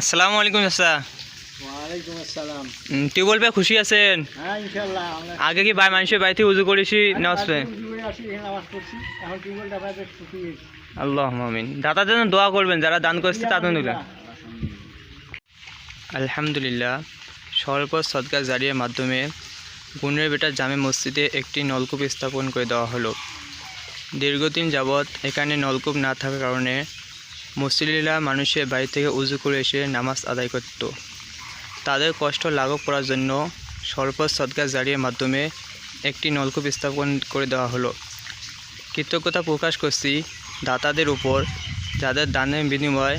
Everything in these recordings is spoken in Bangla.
আসসালামু আলাইকুম চাচা। ওয়ালাইকুম আসসালাম। টিউবওয়েল পেয়ে খুশি আছেন? হ্যাঁ ইনশাল্লাহ আমরা আগে কি ভাই মানুষের বাড়িতে উজু করেছি নামাজ এখানে নামাজ গেছে আল্লাহ মামিন দাতার জন্য দোয়া করবেন যারা দান করছে তাদের দিলেন আলহামদুলিল্লাহ স্বল্প সদকা জারিয়ার মাধ্যমে গুনের বেটার জামে মসজিদে একটি নলকূপ স্থাপন করে দেওয়া হলো। দীর্ঘদিন যাবৎ এখানে নলকূপ না থাকার কারণে মুসলিরা মানুষের বাড়ি থেকে উজু করে এসে নামাজ আদায় করত। তাদের কষ্ট লাঘব করার জন্য স্বল্প সদকা জারিয়ার মাধ্যমে একটি নলকূপ স্থাপন করে দেওয়া হলো। কৃতজ্ঞতা প্রকাশ করছি দাতাদের উপর যাদের দানের বিনিময়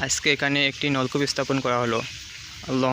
আজকে এখানে একটি নলকূপ স্থাপন করা হলো। আল্লাহ